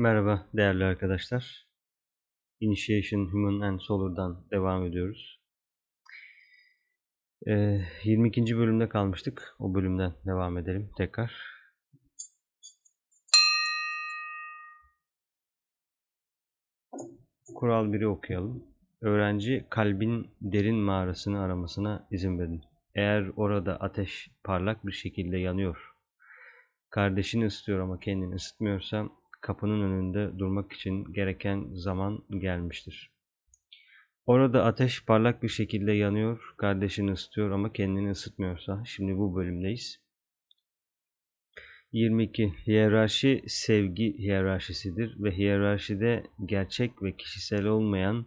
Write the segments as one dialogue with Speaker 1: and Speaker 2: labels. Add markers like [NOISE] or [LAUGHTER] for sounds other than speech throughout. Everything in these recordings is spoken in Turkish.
Speaker 1: Merhaba değerli arkadaşlar. Initiation Human and Solar'dan devam ediyoruz. Ee, 22. bölümde kalmıştık. O bölümden devam edelim tekrar. Kural 1'i okuyalım. Öğrenci kalbin derin mağarasını aramasına izin verin. Eğer orada ateş parlak bir şekilde yanıyor, kardeşini ısıtıyor ama kendini ısıtmıyorsa kapının önünde durmak için gereken zaman gelmiştir. Orada ateş parlak bir şekilde yanıyor, kardeşini ısıtıyor ama kendini ısıtmıyorsa, şimdi bu bölümdeyiz. 22. Hiyerarşi sevgi hiyerarşisidir ve hiyerarşide gerçek ve kişisel olmayan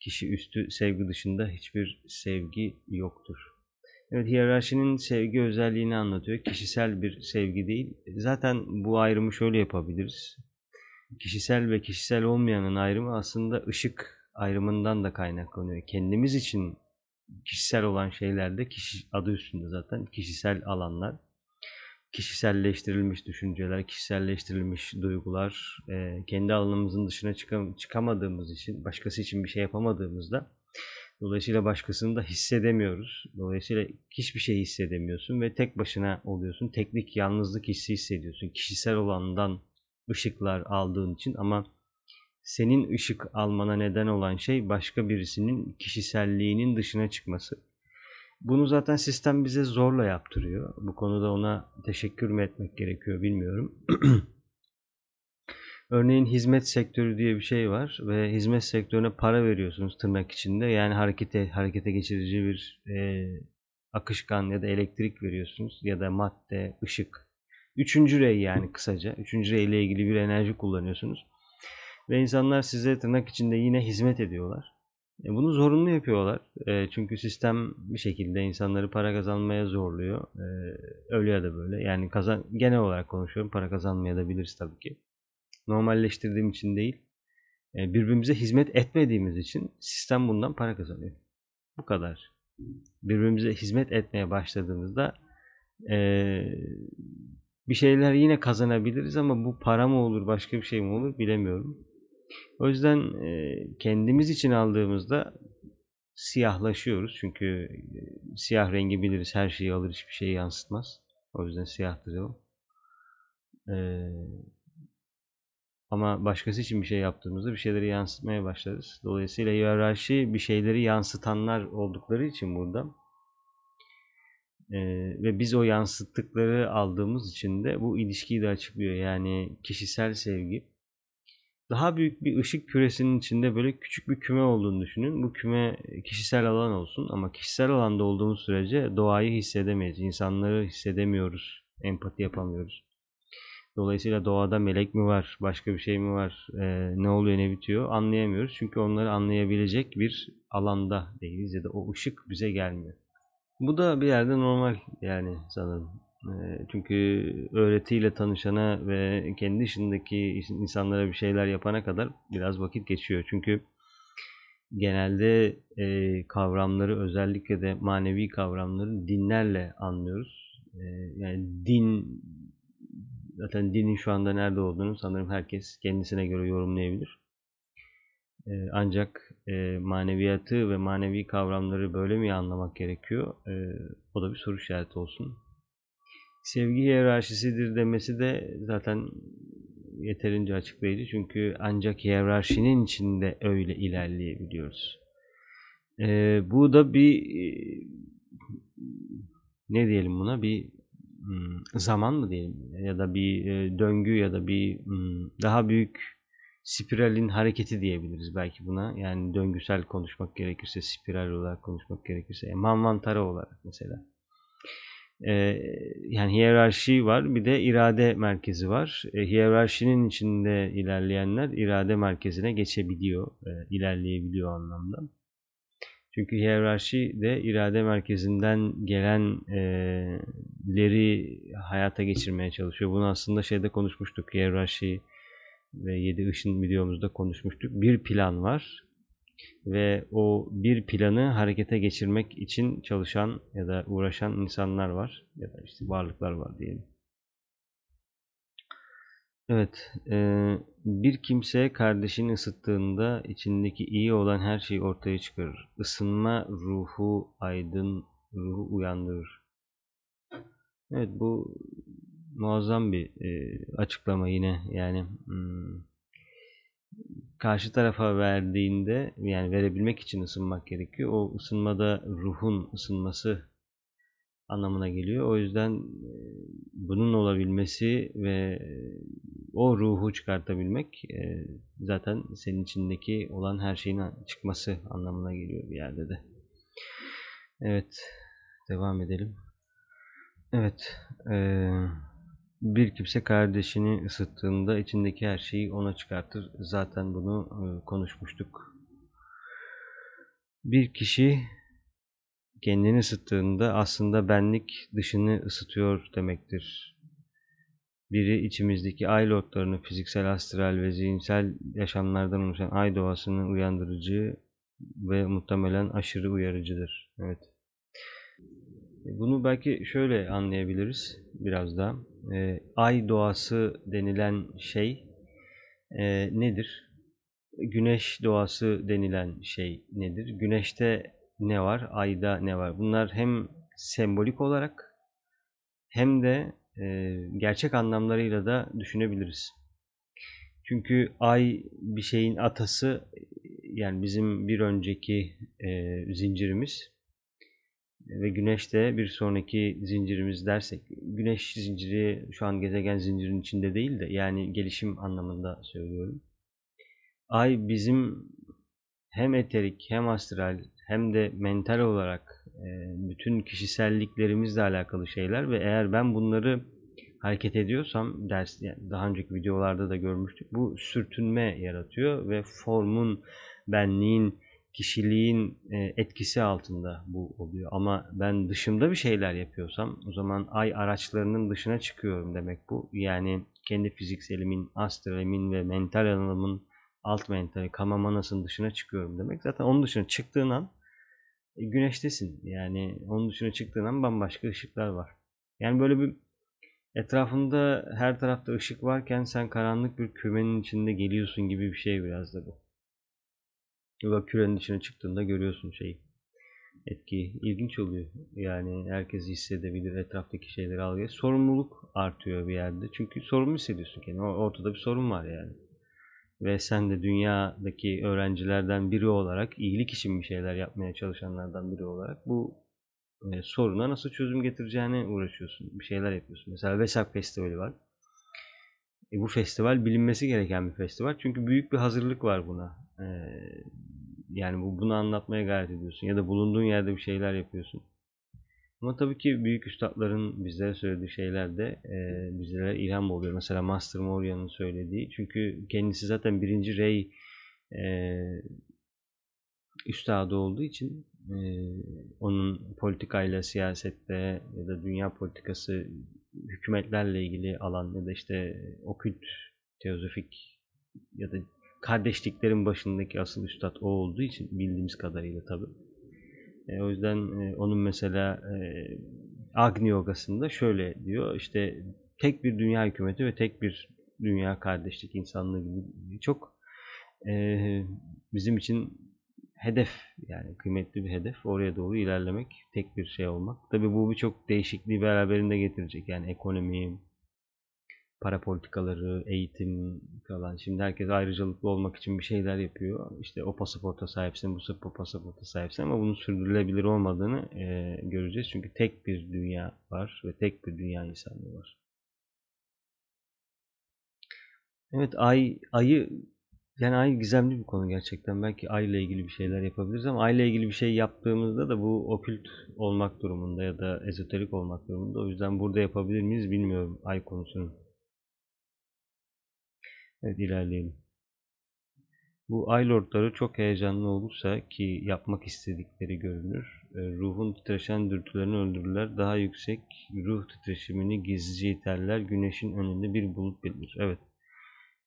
Speaker 1: kişi üstü sevgi dışında hiçbir sevgi yoktur. Evet, hiyerarşinin sevgi özelliğini anlatıyor. Kişisel bir sevgi değil. Zaten bu ayrımı şöyle yapabiliriz. Kişisel ve kişisel olmayanın ayrımı aslında ışık ayrımından da kaynaklanıyor. Kendimiz için kişisel olan şeylerde kişi adı üstünde zaten kişisel alanlar kişiselleştirilmiş düşünceler, kişiselleştirilmiş duygular, kendi alanımızın dışına çıkam çıkamadığımız için, başkası için bir şey yapamadığımızda dolayısıyla başkasını da hissedemiyoruz. Dolayısıyla hiçbir şey hissedemiyorsun ve tek başına oluyorsun. Teknik yalnızlık hissi hissediyorsun. Kişisel olandan ışıklar aldığın için ama senin ışık almana neden olan şey başka birisinin kişiselliğinin dışına çıkması. Bunu zaten sistem bize zorla yaptırıyor. Bu konuda ona teşekkür mü etmek gerekiyor bilmiyorum. [CLEARS THROAT] Örneğin hizmet sektörü diye bir şey var ve hizmet sektörüne para veriyorsunuz tırnak içinde. Yani harekete harekete geçirici bir e, akışkan ya da elektrik veriyorsunuz ya da madde, ışık. Üçüncü rey yani kısaca. Üçüncü rey ile ilgili bir enerji kullanıyorsunuz. Ve insanlar size tırnak içinde yine hizmet ediyorlar. E, bunu zorunlu yapıyorlar. E, çünkü sistem bir şekilde insanları para kazanmaya zorluyor. E, öyle ya da böyle. Yani kazan genel olarak konuşuyorum. Para kazanmaya da biliriz tabii ki. Normalleştirdiğim için değil. Birbirimize hizmet etmediğimiz için sistem bundan para kazanıyor. Bu kadar. Birbirimize hizmet etmeye başladığımızda bir şeyler yine kazanabiliriz ama bu para mı olur başka bir şey mi olur bilemiyorum. O yüzden e, kendimiz için aldığımızda siyahlaşıyoruz. Çünkü e, siyah rengi biliriz. Her şeyi alır hiçbir şeyi yansıtmaz. O yüzden siyahtır o. Ee, ama başkası için bir şey yaptığımızda bir şeyleri yansıtmaya başlarız. Dolayısıyla hiyerarşi bir şeyleri yansıtanlar oldukları için burada ee, ve biz o yansıttıkları aldığımız için de bu ilişkiyi de açıklıyor. Yani kişisel sevgi daha büyük bir ışık küresinin içinde böyle küçük bir küme olduğunu düşünün. Bu küme kişisel alan olsun ama kişisel alanda olduğumuz sürece doğayı hissedemeyiz. İnsanları hissedemiyoruz. Empati yapamıyoruz. Dolayısıyla doğada melek mi var, başka bir şey mi var, e, ne oluyor ne bitiyor anlayamıyoruz. Çünkü onları anlayabilecek bir alanda değiliz ya da o ışık bize gelmiyor. Bu da bir yerde normal yani sanırım. Çünkü öğretiyle tanışana ve kendi dışındaki insanlara bir şeyler yapana kadar biraz vakit geçiyor. Çünkü genelde e, kavramları özellikle de manevi kavramları dinlerle anlıyoruz. E, yani din zaten dinin şu anda nerede olduğunu sanırım herkes kendisine göre yorumlayabilir. E, ancak e, maneviyatı ve manevi kavramları böyle mi anlamak gerekiyor? E, o da bir soru işareti olsun sevgi hiyerarşisidir demesi de zaten yeterince açıklayıcı. Çünkü ancak hiyerarşinin içinde öyle ilerleyebiliyoruz. Ee, bu da bir ne diyelim buna bir zaman mı diyelim ya da bir e, döngü ya da bir hmm, daha büyük spiralin hareketi diyebiliriz belki buna. Yani döngüsel konuşmak gerekirse, spiral olarak konuşmak gerekirse, manvantara olarak mesela e, yani hiyerarşi var bir de irade merkezi var. E, hiyerarşinin içinde ilerleyenler irade merkezine geçebiliyor, e, ilerleyebiliyor anlamda. Çünkü hiyerarşi de irade merkezinden gelenleri hayata geçirmeye çalışıyor. Bunu aslında şeyde konuşmuştuk. Hiyerarşi ve yedi ışın videomuzda konuşmuştuk. Bir plan var ve o bir planı harekete geçirmek için çalışan ya da uğraşan insanlar var ya da işte varlıklar var diyelim. Evet, Bir kimse kardeşini ısıttığında içindeki iyi olan her şeyi ortaya çıkarır. Isınma ruhu aydın, ruhu uyandırır. Evet bu muazzam bir e, açıklama yine yani hmm, karşı tarafa verdiğinde yani verebilmek için ısınmak gerekiyor. O ısınmada ruhun ısınması anlamına geliyor. O yüzden e, bunun olabilmesi ve o ruhu çıkartabilmek e, zaten senin içindeki olan her şeyin çıkması anlamına geliyor bir yerde de. Evet, devam edelim. Evet, e, bir kimse kardeşini ısıttığında içindeki her şeyi ona çıkartır. Zaten bunu konuşmuştuk. Bir kişi kendini ısıttığında aslında benlik dışını ısıtıyor demektir. Biri içimizdeki ay lordlarını fiziksel, astral ve zihinsel yaşamlardan oluşan ay doğasını uyandırıcı ve muhtemelen aşırı uyarıcıdır. Evet. Bunu belki şöyle anlayabiliriz biraz da. E, ay doğası denilen şey e, nedir? Güneş doğası denilen şey nedir? Güneşte ne var, ayda ne var? Bunlar hem sembolik olarak hem de e, gerçek anlamlarıyla da düşünebiliriz. Çünkü ay bir şeyin atası yani bizim bir önceki e, zincirimiz ve güneş de bir sonraki zincirimiz dersek güneş zinciri şu an gezegen zincirin içinde değil de yani gelişim anlamında söylüyorum. Ay bizim hem eterik hem astral hem de mental olarak bütün kişiselliklerimizle alakalı şeyler ve eğer ben bunları hareket ediyorsam ders yani daha önceki videolarda da görmüştük bu sürtünme yaratıyor ve formun benliğin kişiliğin e, etkisi altında bu oluyor. Ama ben dışımda bir şeyler yapıyorsam o zaman ay araçlarının dışına çıkıyorum demek bu. Yani kendi fizikselimin, astralimin ve mental alanımın alt mentali, kama manasının dışına çıkıyorum demek. Zaten onun dışına çıktığın an e, güneştesin. Yani onun dışına çıktığın an bambaşka ışıklar var. Yani böyle bir etrafında her tarafta ışık varken sen karanlık bir kümenin içinde geliyorsun gibi bir şey biraz da bu. Ve kürenin dışına çıktığında görüyorsun şeyi. Etki ilginç oluyor. Yani herkes hissedebilir etraftaki şeyleri algılayır. Sorumluluk artıyor bir yerde. Çünkü sorumlu hissediyorsun kendini. Ortada bir sorun var yani ve sen de dünyadaki öğrencilerden biri olarak iyilik için bir şeyler yapmaya çalışanlardan biri olarak bu e, soruna nasıl çözüm getireceğine uğraşıyorsun. Bir şeyler yapıyorsun. Mesela Vesak Festivali var. E, bu festival bilinmesi gereken bir festival. Çünkü büyük bir hazırlık var buna. E, yani bu bunu anlatmaya gayret ediyorsun. Ya da bulunduğun yerde bir şeyler yapıyorsun. Ama tabii ki büyük üstadların bizlere söylediği şeyler de e, bizlere ilham oluyor. Mesela Master Moria'nın söylediği. Çünkü kendisi zaten birinci rey e, üstadı olduğu için e, onun politikayla, siyasette ya da dünya politikası hükümetlerle ilgili alan ya da işte okült, teozofik ya da kardeşliklerin başındaki asıl üstad o olduğu için bildiğimiz kadarıyla tabii e, o yüzden e, onun mesela e, Agni Yogası'nda şöyle diyor işte tek bir dünya hükümeti ve tek bir dünya kardeşlik insanlığı gibi çok e, bizim için hedef yani kıymetli bir hedef oraya doğru ilerlemek tek bir şey olmak. Tabi bu birçok değişikliği beraberinde getirecek yani ekonomi, para politikaları, eğitim falan. Şimdi herkes ayrıcalıklı olmak için bir şeyler yapıyor. İşte o pasaporta sahipsin, bu pasaporta sahipsin ama bunun sürdürülebilir olmadığını e, göreceğiz. Çünkü tek bir dünya var ve tek bir dünya insanlığı var. Evet ay ayı yani ay gizemli bir konu gerçekten. Belki ay ile ilgili bir şeyler yapabiliriz ama ay ile ilgili bir şey yaptığımızda da bu okült olmak durumunda ya da ezoterik olmak durumunda. O yüzden burada yapabilir miyiz bilmiyorum ay konusunu. Evet ilerleyelim. Bu Ay Lordları çok heyecanlı olursa ki yapmak istedikleri görünür. E, ruhun titreşen dürtülerini öldürürler. Daha yüksek ruh titreşimini gizlice iterler. Güneşin önünde bir bulut belirir. Evet.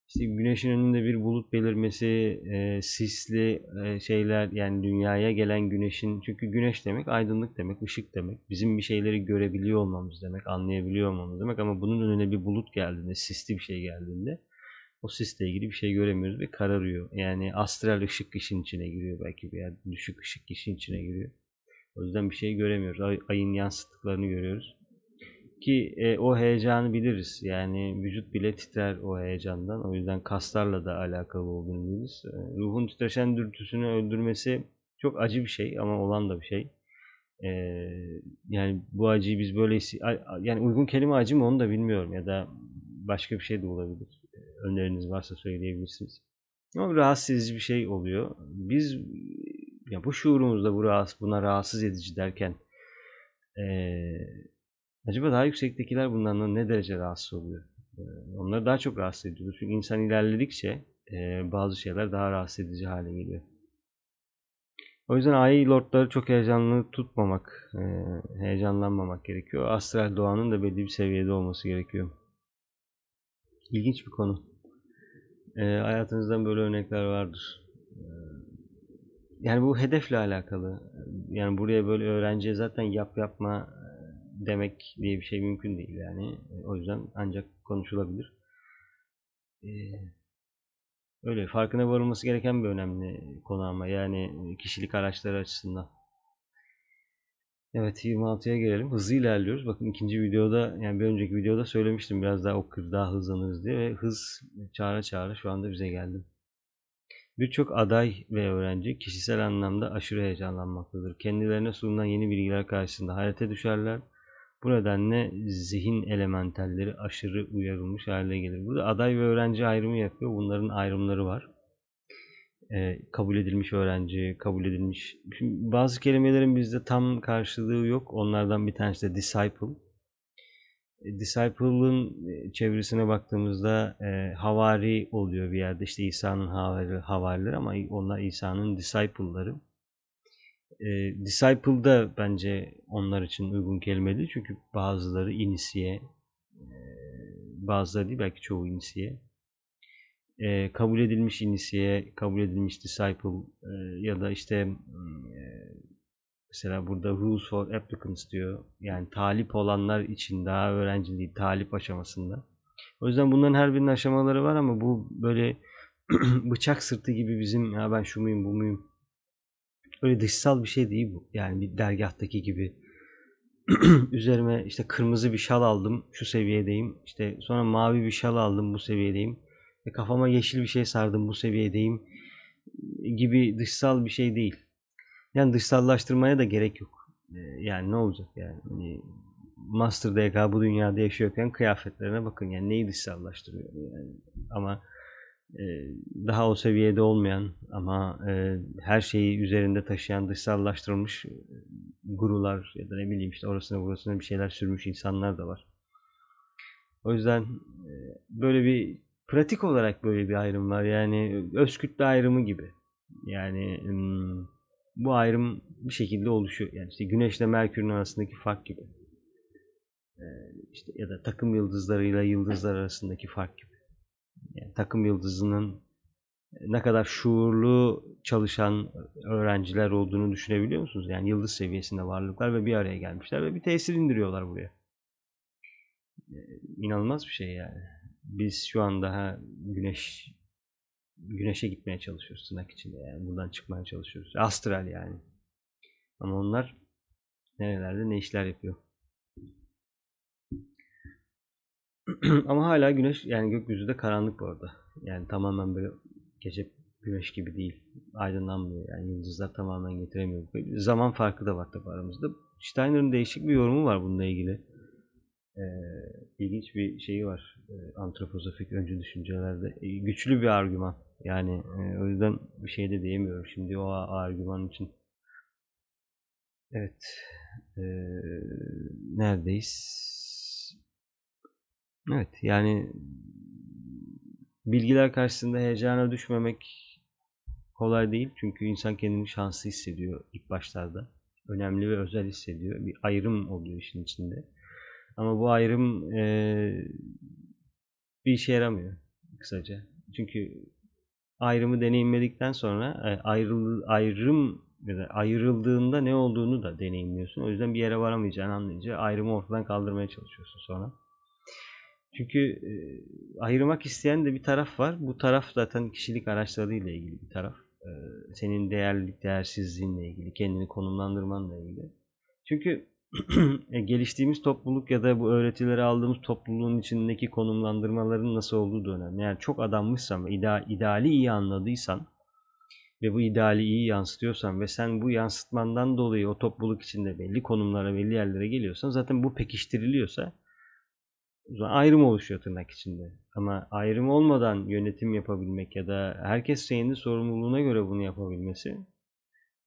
Speaker 1: İşte güneşin önünde bir bulut belirmesi, e, sisli e, şeyler yani dünyaya gelen güneşin çünkü güneş demek aydınlık demek, ışık demek. Bizim bir şeyleri görebiliyor olmamız demek, anlayabiliyor olmamız demek ama bunun önüne bir bulut geldiğinde, sisli bir şey geldiğinde o sisle ilgili bir şey göremiyoruz ve kararıyor. Yani astral ışık işin içine giriyor belki yerde. Düşük ışık işin içine giriyor. O yüzden bir şey göremiyoruz. Ay, ayın yansıttıklarını görüyoruz. Ki e, o heyecanı biliriz. Yani vücut bile titrer o heyecandan. O yüzden kaslarla da alakalı olduğunu biliriz. E, ruhun titreşen dürtüsünü öldürmesi çok acı bir şey ama olan da bir şey. E, yani bu acıyı biz böyle yani uygun kelime acı mı onu da bilmiyorum ya da başka bir şey de olabilir. Öneriniz varsa söyleyebilirsiniz. Ama rahatsız edici bir şey oluyor. Biz ya bu şuurumuzda bu rahatsız, buna rahatsız edici derken ee, acaba daha yüksektekiler bundan ne derece rahatsız oluyor? Ee, onları daha çok rahatsız ediyor. Çünkü insan ilerledikçe e, bazı şeyler daha rahatsız edici hale geliyor. O yüzden ay lordları çok heyecanlı tutmamak, e, heyecanlanmamak gerekiyor. Astral doğanın da belli bir seviyede olması gerekiyor. İlginç bir konu. E, hayatınızdan böyle örnekler vardır. E, yani bu hedefle alakalı. Yani buraya böyle öğrenciye zaten yap yapma demek diye bir şey mümkün değil yani. O yüzden ancak konuşulabilir. E, öyle farkına varılması gereken bir önemli konu ama yani kişilik araçları açısından. Evet 26'ya gelelim. Hızlı ilerliyoruz. Bakın ikinci videoda yani bir önceki videoda söylemiştim biraz daha okur daha hızlanırız diye ve hız çağıra çağıra şu anda bize geldi. Birçok aday ve öğrenci kişisel anlamda aşırı heyecanlanmaktadır. Kendilerine sunulan yeni bilgiler karşısında hayrete düşerler. Bu nedenle zihin elementelleri aşırı uyarılmış hale gelir. Burada aday ve öğrenci ayrımı yapıyor. Bunların ayrımları var e, kabul edilmiş öğrenci, kabul edilmiş. Şimdi bazı kelimelerin bizde tam karşılığı yok. Onlardan bir tanesi de disciple. E, disciple'ın e, çevresine baktığımızda e, havari oluyor bir yerde. İşte İsa'nın havari, havarileri ama onlar İsa'nın disciple'ları. E, disciple da bence onlar için uygun kelime değil. Çünkü bazıları inisiye, e, bazıları değil belki çoğu inisiye e, kabul edilmiş inisiye, kabul edilmiş disciple e, ya da işte e, mesela burada rules for applicants diyor. Yani talip olanlar için daha öğrenciliği talip aşamasında. O yüzden bunların her birinin aşamaları var ama bu böyle [CLEARS THROAT] bıçak sırtı gibi bizim ya ben şu muyum bu muyum öyle dışsal bir şey değil bu. Yani bir dergahtaki gibi [CLEARS THROAT] üzerime işte kırmızı bir şal aldım şu seviyedeyim. İşte sonra mavi bir şal aldım bu seviyedeyim e, kafama yeşil bir şey sardım bu seviyedeyim gibi dışsal bir şey değil. Yani dışsallaştırmaya da gerek yok. E, yani ne olacak yani? Hani Master DK bu dünyada yaşıyorken kıyafetlerine bakın yani neyi dışsallaştırıyor yani. Ama e, daha o seviyede olmayan ama e, her şeyi üzerinde taşıyan dışsallaştırılmış e, gurular ya da ne bileyim işte orasına burasına bir şeyler sürmüş insanlar da var. O yüzden e, böyle bir pratik olarak böyle bir ayrım var. Yani öz kütle ayrımı gibi. Yani bu ayrım bir şekilde oluşuyor. Yani işte Güneşle Merkür'ün arasındaki fark gibi. işte ya da takım yıldızlarıyla yıldızlar arasındaki fark gibi. Yani takım yıldızının ne kadar şuurlu çalışan öğrenciler olduğunu düşünebiliyor musunuz? Yani yıldız seviyesinde varlıklar ve bir araya gelmişler ve bir tesir indiriyorlar buraya. İnanılmaz bir şey yani biz şu an daha güneş güneşe gitmeye çalışıyoruz tırnak içinde yani buradan çıkmaya çalışıyoruz. Astral yani. Ama onlar nerelerde ne işler yapıyor. [CLEARS THROAT] Ama hala güneş yani gökyüzü de karanlık bu arada. Yani tamamen böyle gece güneş gibi değil. Aydınlanmıyor. Yani yıldızlar tamamen getiremiyor. Zaman farkı da var tabi aramızda. Steiner'ın değişik bir yorumu var bununla ilgili e, ilginç bir şeyi var e, antroposofik öncü düşüncelerde. E, güçlü bir argüman. Yani e, o yüzden bir şey de diyemiyorum şimdi o argüman için. Evet. E, neredeyiz? Evet yani bilgiler karşısında heyecana düşmemek kolay değil. Çünkü insan kendini şanslı hissediyor ilk başlarda. Önemli ve özel hissediyor. Bir ayrım oluyor işin içinde. Ama bu ayrım e, bir işe yaramıyor kısaca. Çünkü ayrımı deneyimledikten sonra ayrıl, ayrım ya da ayrıldığında ne olduğunu da deneyimliyorsun. O yüzden bir yere varamayacağını anlayınca ayrımı ortadan kaldırmaya çalışıyorsun sonra. Çünkü e, ayırmak isteyen de bir taraf var. Bu taraf zaten kişilik araçlarıyla ilgili bir taraf. E, senin değerlilik, değersizliğinle ilgili, kendini konumlandırmanla ilgili. Çünkü [CLEARS THROAT] geliştiğimiz topluluk ya da bu öğretileri aldığımız topluluğun içindeki konumlandırmaların nasıl olduğu da önemli. Yani çok adanmışsan ve ideal, ideali iyi anladıysan ve bu ideali iyi yansıtıyorsan ve sen bu yansıtmandan dolayı o topluluk içinde belli konumlara, belli yerlere geliyorsan zaten bu pekiştiriliyorsa ayrım oluşuyor tırnak içinde. Ama ayrım olmadan yönetim yapabilmek ya da herkes kendi sorumluluğuna göre bunu yapabilmesi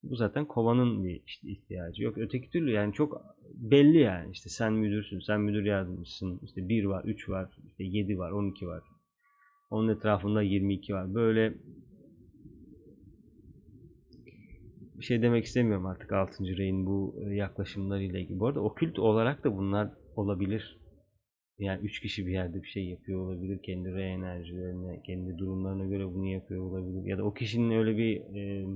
Speaker 1: bu zaten kovanın bir işte ihtiyacı. Yok öteki türlü yani çok belli yani işte sen müdürsün, sen müdür yardımcısın, işte 1 var, 3 var, işte 7 var, 12 var. Onun etrafında 22 var. Böyle bir şey demek istemiyorum artık 6. reyin bu yaklaşımlarıyla ilgili. Bu arada okült olarak da bunlar olabilir. Yani üç kişi bir yerde bir şey yapıyor olabilir. Kendi re enerjilerine, kendi durumlarına göre bunu yapıyor olabilir. Ya da o kişinin öyle bir e,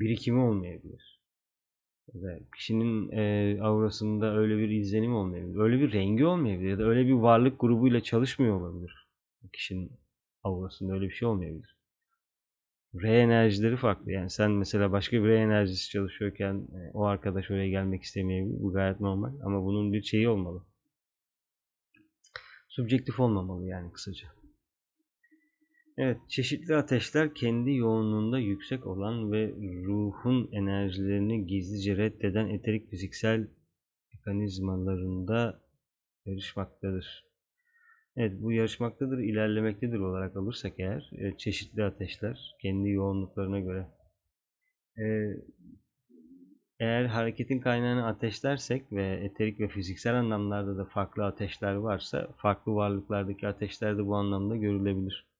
Speaker 1: birikimi olmayabilir. Ya kişinin e, aurasında öyle bir izlenim olmayabilir. Öyle bir rengi olmayabilir. Ya da öyle bir varlık grubuyla çalışmıyor olabilir. Kişinin aurasında öyle bir şey olmayabilir. R enerjileri farklı. Yani sen mesela başka bir R enerjisi çalışıyorken e, o arkadaş oraya gelmek istemeyebilir. Bu gayet normal. Ama bunun bir şeyi olmalı subjektif olmamalı yani kısaca. Evet, çeşitli ateşler kendi yoğunluğunda yüksek olan ve ruhun enerjilerini gizlice reddeden eterik fiziksel mekanizmalarında yarışmaktadır. Evet, bu yarışmaktadır, ilerlemektedir olarak alırsak eğer e, çeşitli ateşler kendi yoğunluklarına göre e, eğer hareketin kaynağını ateşlersek ve eterik ve fiziksel anlamlarda da farklı ateşler varsa farklı varlıklardaki ateşler de bu anlamda görülebilir.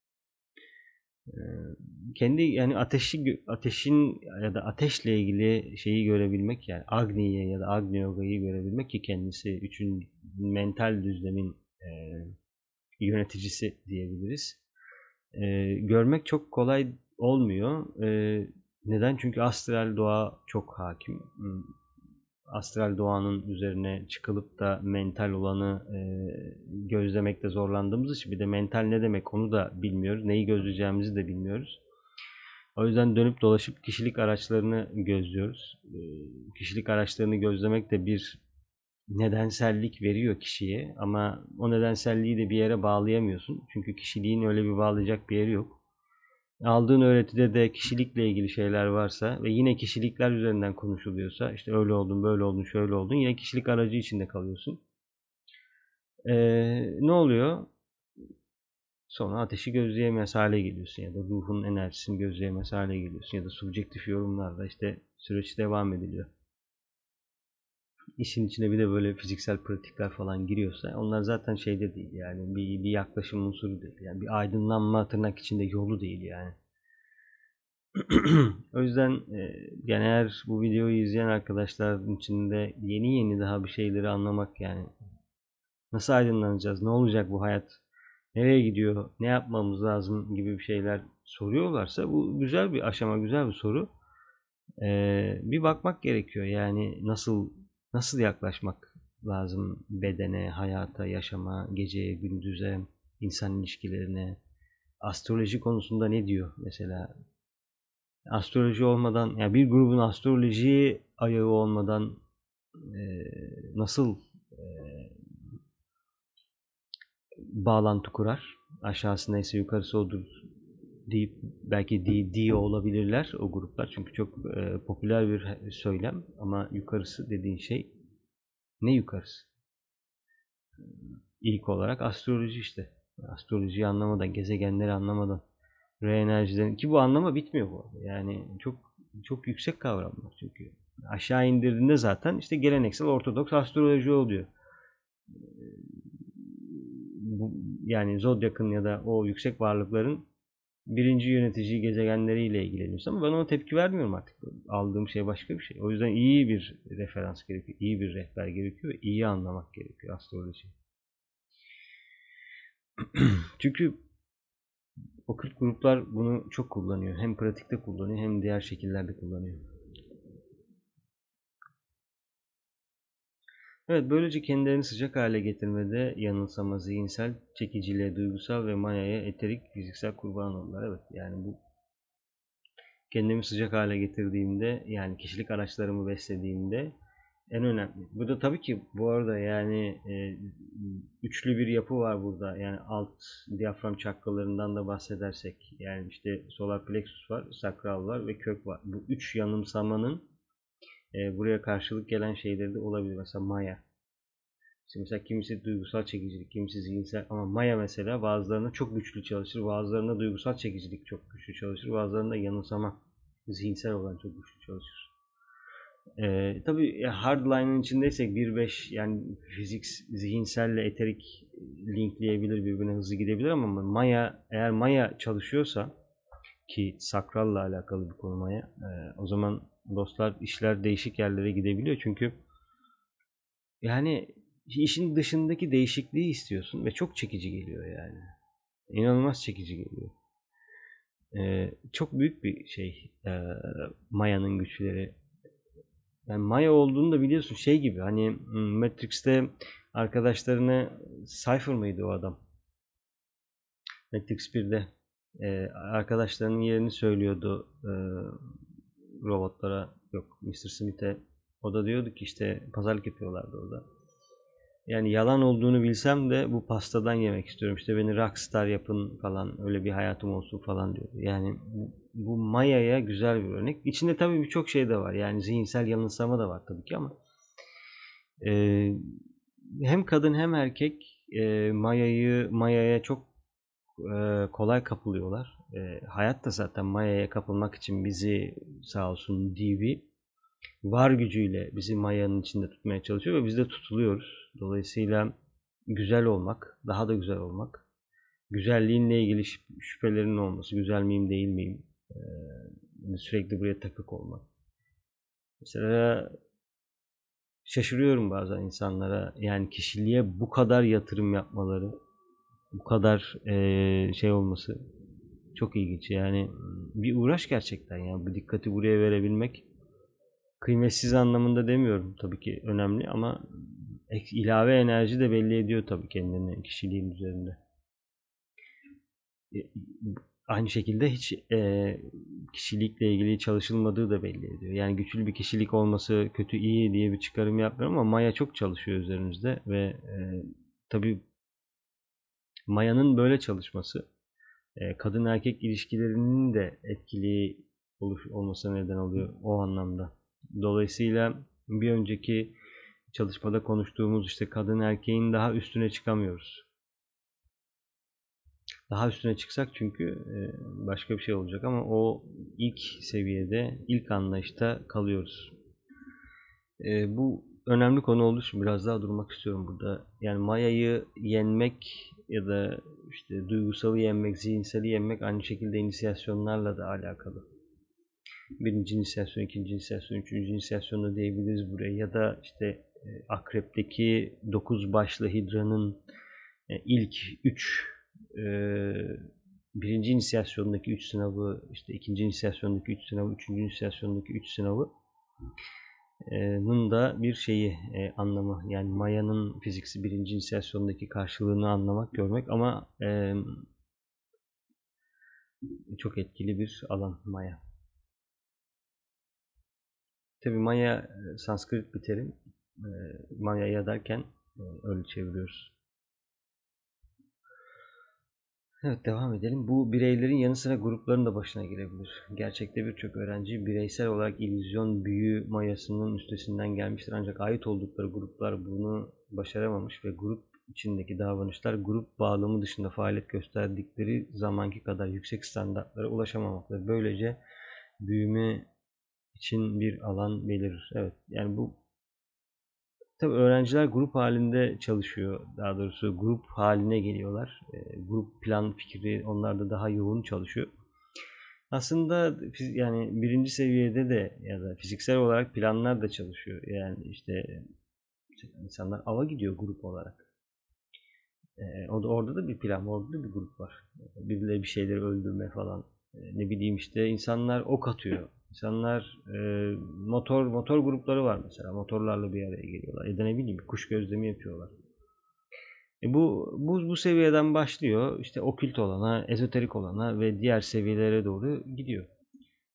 Speaker 1: Kendi yani ateşi ateşin ya da ateşle ilgili şeyi görebilmek yani Agni'yi ya da Agni Yoga'yı görebilmek ki kendisi üçün mental düzlemin e, yöneticisi diyebiliriz. E, görmek çok kolay olmuyor. E, neden? Çünkü astral doğa çok hakim. Astral doğanın üzerine çıkılıp da mental olanı e, gözlemekte zorlandığımız için bir de mental ne demek onu da bilmiyoruz. Neyi gözleyeceğimizi de bilmiyoruz. O yüzden dönüp dolaşıp kişilik araçlarını gözlüyoruz. E, kişilik araçlarını gözlemek de bir nedensellik veriyor kişiye ama o nedenselliği de bir yere bağlayamıyorsun. Çünkü kişiliğin öyle bir bağlayacak bir yeri yok aldığın öğretide de kişilikle ilgili şeyler varsa ve yine kişilikler üzerinden konuşuluyorsa işte öyle oldun, böyle oldun, şöyle oldun yine kişilik aracı içinde kalıyorsun. Ee, ne oluyor? Sonra ateşi gözleyemez hale geliyorsun ya da ruhun enerjisini gözleyemez hale geliyorsun ya da subjektif yorumlarla işte süreç devam ediliyor. İşin içine bir de böyle fiziksel pratikler falan giriyorsa onlar zaten şeyde değil yani bir, bir yaklaşım unsuru değil. Yani bir aydınlanma tırnak içinde yolu değil yani. [CLEARS THROAT] o yüzden e, yani eğer bu videoyu izleyen arkadaşların içinde yeni yeni daha bir şeyleri anlamak yani nasıl aydınlanacağız, ne olacak bu hayat, nereye gidiyor, ne yapmamız lazım gibi bir şeyler soruyorlarsa bu güzel bir aşama, güzel bir soru. Ee, bir bakmak gerekiyor yani nasıl nasıl yaklaşmak lazım bedene, hayata, yaşama, geceye, gündüze, insan ilişkilerine, astroloji konusunda ne diyor mesela? Astroloji olmadan, yani bir grubun astroloji ayağı olmadan e, nasıl e, bağlantı kurar? Aşağısı neyse yukarısı odur deyip belki di olabilirler o gruplar. Çünkü çok e, popüler bir söylem ama yukarısı dediğin şey ne yukarısı? İlk olarak astroloji işte. Astrolojiyi anlamadan, gezegenleri anlamadan, re enerjilerin ki bu anlama bitmiyor bu arada. Yani çok çok yüksek kavramlar çünkü. Aşağı indirdiğinde zaten işte geleneksel ortodoks astroloji oluyor. Bu, yani Zodyak'ın ya da o yüksek varlıkların birinci yönetici gezegenleriyle ilgileniyorsun ama ben ona tepki vermiyorum artık. Aldığım şey başka bir şey. O yüzden iyi bir referans gerekiyor, iyi bir rehber gerekiyor ve iyi anlamak gerekiyor astroloji. [CLEARS THROAT] Çünkü okült gruplar bunu çok kullanıyor. Hem pratikte kullanıyor hem diğer şekillerde kullanıyor. Evet, böylece kendilerini sıcak hale getirmede yanılsama, zihinsel çekiciliğe, duygusal ve mayaya, eterik, fiziksel kurban oldular. Evet, yani bu kendimi sıcak hale getirdiğimde, yani kişilik araçlarımı beslediğimde en önemli. Bu da tabii ki bu arada yani e, üçlü bir yapı var burada. Yani alt diyafram çakralarından da bahsedersek, yani işte solar plexus var, sakral var ve kök var. Bu üç yanımsamanın e, buraya karşılık gelen şeyleri de olabilir. Mesela maya. İşte mesela kimisi duygusal çekicilik, kimisi zihinsel ama maya mesela bazılarında çok güçlü çalışır, bazılarında duygusal çekicilik çok güçlü çalışır, bazılarında yanılsama zihinsel olan çok güçlü çalışır. Ee, tabii hardline'ın içindeysek 1-5 yani fizik zihinselle eterik linkleyebilir birbirine hızlı gidebilir ama Maya eğer Maya çalışıyorsa ki sakralla alakalı bir konu Maya e, o zaman dostlar işler değişik yerlere gidebiliyor çünkü yani işin dışındaki değişikliği istiyorsun ve çok çekici geliyor yani. İnanılmaz çekici geliyor. Ee, çok büyük bir şey e, Maya'nın güçleri. Yani Maya olduğunu da biliyorsun şey gibi hani Matrix'te arkadaşlarına Cypher mıydı o adam? Matrix 1'de e, arkadaşlarının yerini söylüyordu e, robotlara yok Mr. Smith'e o da diyordu ki işte pazarlık yapıyorlardı orada. Yani yalan olduğunu bilsem de bu pastadan yemek istiyorum. İşte beni rockstar yapın falan öyle bir hayatım olsun falan diyordu. Yani bu Maya'ya güzel bir örnek. İçinde tabii birçok şey de var. Yani zihinsel yanılsama da var tabii ki ama e, hem kadın hem erkek e, Maya'yı Maya'ya çok e, kolay kapılıyorlar. E, hayat da zaten Maya'ya kapılmak için bizi sağ olsun DV var gücüyle bizi Maya'nın içinde tutmaya çalışıyor ve biz de tutuluyoruz. Dolayısıyla güzel olmak, daha da güzel olmak, güzelliğinle ilgili şüphelerin olması, güzel miyim değil miyim, ee, sürekli buraya takık olmak. Mesela şaşırıyorum bazen insanlara yani kişiliğe bu kadar yatırım yapmaları, bu kadar e, şey olması çok ilginç. Yani bir uğraş gerçekten yani bu dikkati buraya verebilmek kıymetsiz anlamında demiyorum tabii ki önemli ama ilave enerji de belli ediyor tabii kendini kişiliğin üzerinde. E, aynı şekilde hiç e, kişilikle ilgili çalışılmadığı da belli ediyor. Yani güçlü bir kişilik olması kötü iyi diye bir çıkarım yapmıyorum ama Maya çok çalışıyor üzerimizde ve e, tabii Maya'nın böyle çalışması kadın erkek ilişkilerinin de etkili oluş, olmasına neden oluyor o anlamda. Dolayısıyla bir önceki çalışmada konuştuğumuz işte kadın erkeğin daha üstüne çıkamıyoruz. Daha üstüne çıksak çünkü e, başka bir şey olacak ama o ilk seviyede, ilk anlayışta kalıyoruz. E, bu önemli konu olduğu için biraz daha durmak istiyorum burada. Yani Maya'yı yenmek ya da işte duygusalı yenmek, zihinseli yenmek aynı şekilde inisiyasyonlarla da alakalı. Birinci inisiyasyon, ikinci inisiyasyon, üçüncü inisiyasyon diyebiliriz buraya. Ya da işte e, akrepteki dokuz başlı hidranın ilk üç birinci inisiyasyondaki 3 sınavı, işte ikinci inisiyasyondaki 3 sınavı, üçüncü inisiyasyondaki 3 sınavı nın da bir şeyi e, anlamı yani Maya'nın fiziksi birinci inisiyasyondaki karşılığını anlamak, görmek ama e, çok etkili bir alan Maya. Tabi Maya Sanskrit bir terim. E, Maya'ya derken e, öyle çeviriyoruz. Evet devam edelim. Bu bireylerin yanı sıra grupların da başına girebilir. Gerçekte birçok öğrenci bireysel olarak illüzyon büyü mayasının üstesinden gelmiştir. Ancak ait oldukları gruplar bunu başaramamış ve grup içindeki davranışlar grup bağlamı dışında faaliyet gösterdikleri zamanki kadar yüksek standartlara ulaşamamaktadır. Böylece büyüme için bir alan belirir. Evet yani bu Tabii öğrenciler grup halinde çalışıyor. Daha doğrusu grup haline geliyorlar. E, grup plan fikri onlarda daha yoğun çalışıyor. Aslında yani birinci seviyede de ya da fiziksel olarak planlar da çalışıyor. Yani işte insanlar ava gidiyor grup olarak. E, orada, orada da bir plan, orada da bir grup var. Birileri bir şeyleri öldürme falan. Ne bileyim işte insanlar ok atıyor. İnsanlar e, motor motor grupları var mesela. Motorlarla bir araya geliyorlar. Ya da ne bileyim kuş gözlemi yapıyorlar. E bu, bu, bu seviyeden başlıyor. İşte okült olana, ezoterik olana ve diğer seviyelere doğru gidiyor.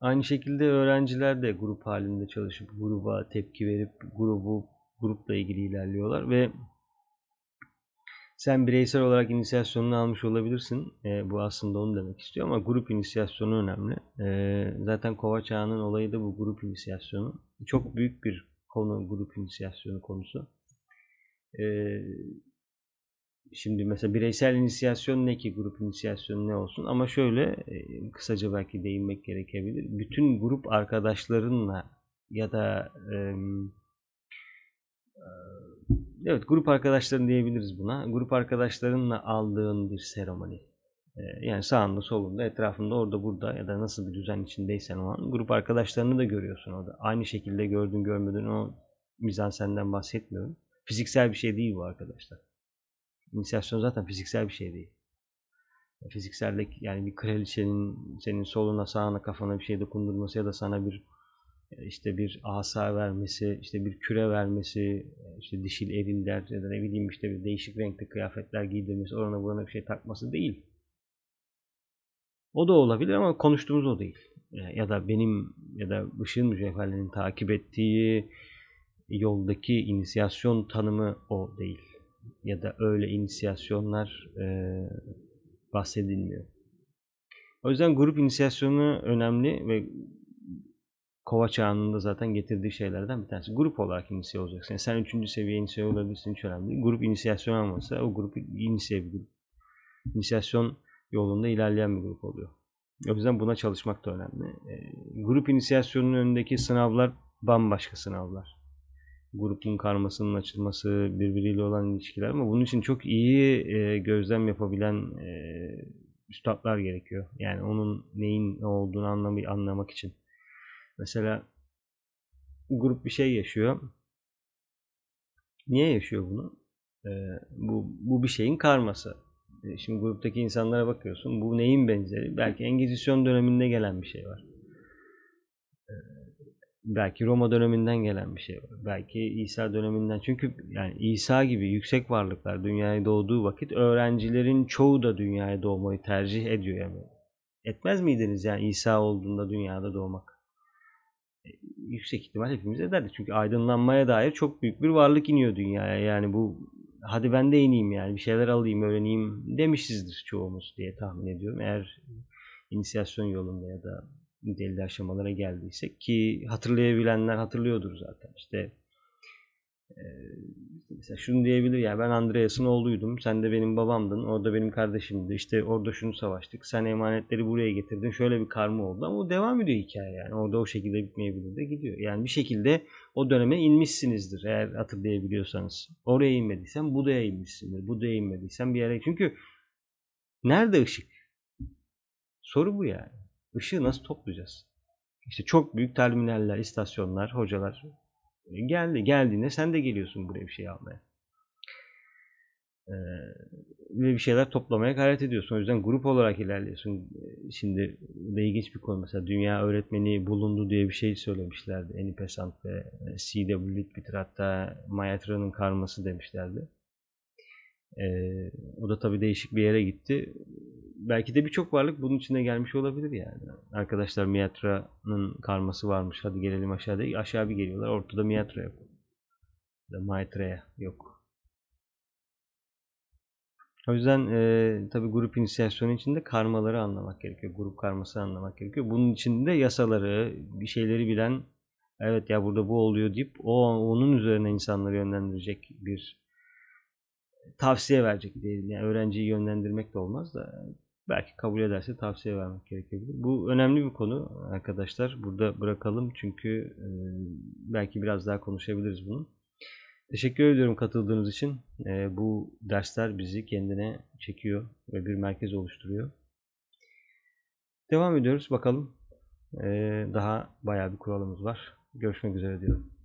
Speaker 1: Aynı şekilde öğrenciler de grup halinde çalışıp gruba tepki verip grubu grupla ilgili ilerliyorlar ve sen bireysel olarak inisiyasyonunu almış olabilirsin. E, bu aslında onu demek istiyor ama grup inisiyasyonu önemli. E, zaten kova çağının olayı da bu grup inisiyasyonu. Çok büyük bir konu grup inisiyasyonu konusu. E, şimdi mesela bireysel inisiyasyon ne ki grup inisiyasyonu ne olsun ama şöyle e, kısaca belki değinmek gerekebilir. Bütün grup arkadaşlarınla ya da e, Evet grup arkadaşların diyebiliriz buna. Grup arkadaşlarınla aldığın bir seremoni. Ee, yani sağında solunda etrafında orada burada ya da nasıl bir düzen içindeysen o an grup arkadaşlarını da görüyorsun orada. Aynı şekilde gördün görmedin o mizansenden bahsetmiyorum. Fiziksel bir şey değil bu arkadaşlar. İnisiyasyon zaten fiziksel bir şey değil. Fizikseldeki yani bir kraliçenin senin soluna sağına kafana bir şey dokundurması ya da sana bir işte bir asa vermesi, işte bir küre vermesi, işte dişil eriller ya da ne bileyim işte bir değişik renkli kıyafetler giydirmesi, orana burana bir şey takması değil. O da olabilir ama konuştuğumuz o değil. Ya da benim ya da Işığın Mücevherlerinin takip ettiği yoldaki inisiyasyon tanımı o değil. Ya da öyle inisiyasyonlar e, bahsedilmiyor. O yüzden grup inisiyasyonu önemli ve kova çağının zaten getirdiği şeylerden bir tanesi. Grup olarak inisiye olacaksın. Yani sen üçüncü seviye inisiye olabilirsin hiç önemli değil. Grup inisiyasyon almasa o grup inisiye bir grup. İnisiyasyon yolunda ilerleyen bir grup oluyor. O yüzden buna çalışmak da önemli. E, grup inisiyasyonunun önündeki sınavlar bambaşka sınavlar. Grubun karmasının açılması, birbiriyle olan ilişkiler ama bunun için çok iyi e, gözlem yapabilen e, üstadlar gerekiyor. Yani onun neyin ne olduğunu anlamayı anlamak için. Mesela grup bir şey yaşıyor. Niye yaşıyor bunu? Ee, bu, bu bir şeyin karması. Ee, şimdi gruptaki insanlara bakıyorsun. Bu neyin benzeri? Belki Engizisyon döneminde gelen bir şey var. Ee, belki Roma döneminden gelen bir şey var. Belki İsa döneminden. Çünkü yani İsa gibi yüksek varlıklar dünyaya doğduğu vakit öğrencilerin çoğu da dünyaya doğmayı tercih ediyor yani. Etmez miydiniz yani İsa olduğunda dünyada doğmak? Yüksek ihtimal hepimiz ederdik. Çünkü aydınlanmaya dair çok büyük bir varlık iniyor dünyaya. Yani bu hadi ben de ineyim yani bir şeyler alayım öğreneyim demişizdir çoğumuz diye tahmin ediyorum. Eğer inisiyasyon yolunda ya da belli aşamalara geldiysek ki hatırlayabilenler hatırlıyordur zaten. İşte ee, mesela şunu diyebilir ya ben Andreas'ın oğluydum. Sen de benim babamdın. Orada benim kardeşimdi. İşte orada şunu savaştık. Sen emanetleri buraya getirdin. Şöyle bir karma oldu ama o devam ediyor hikaye yani. Orada o şekilde bitmeyebilir de gidiyor. Yani bir şekilde o döneme inmişsinizdir eğer hatırlayabiliyorsanız. Oraya inmediysen Buda'ya inmişsindir. Buda'ya inmediysen bir yere. Çünkü nerede ışık? Soru bu yani. Işığı nasıl toplayacağız? İşte çok büyük terminaller, istasyonlar, hocalar Geldi. Geldiğinde sen de geliyorsun buraya bir şey almaya. Ee, ve bir şeyler toplamaya gayret ediyorsun. O yüzden grup olarak ilerliyorsun. Şimdi da ilginç bir konu. Mesela dünya öğretmeni bulundu diye bir şey söylemişlerdi. Eni Pesant ve C.W. Litbitter hatta Mayatra'nın karması demişlerdi. Ee, o da tabii değişik bir yere gitti. Belki de birçok varlık bunun içine gelmiş olabilir yani. Arkadaşlar Miatra'nın karması varmış. Hadi gelelim aşağıda. Aşağı bir geliyorlar. Ortada Miatra yok. Ya Maitreya yok. O yüzden e, tabi grup inisiyasyonu içinde karmaları anlamak gerekiyor. Grup karması anlamak gerekiyor. Bunun içinde yasaları, bir şeyleri bilen evet ya burada bu oluyor deyip o onun üzerine insanları yönlendirecek bir tavsiye verecek diyelim. Yani öğrenciyi yönlendirmek de olmaz da belki kabul ederse tavsiye vermek gerekebilir. Bu önemli bir konu arkadaşlar. Burada bırakalım çünkü e, belki biraz daha konuşabiliriz bunu. Teşekkür ediyorum katıldığınız için. E, bu dersler bizi kendine çekiyor ve bir merkez oluşturuyor. Devam ediyoruz bakalım. E, daha bayağı bir kuralımız var. Görüşmek üzere diyorum.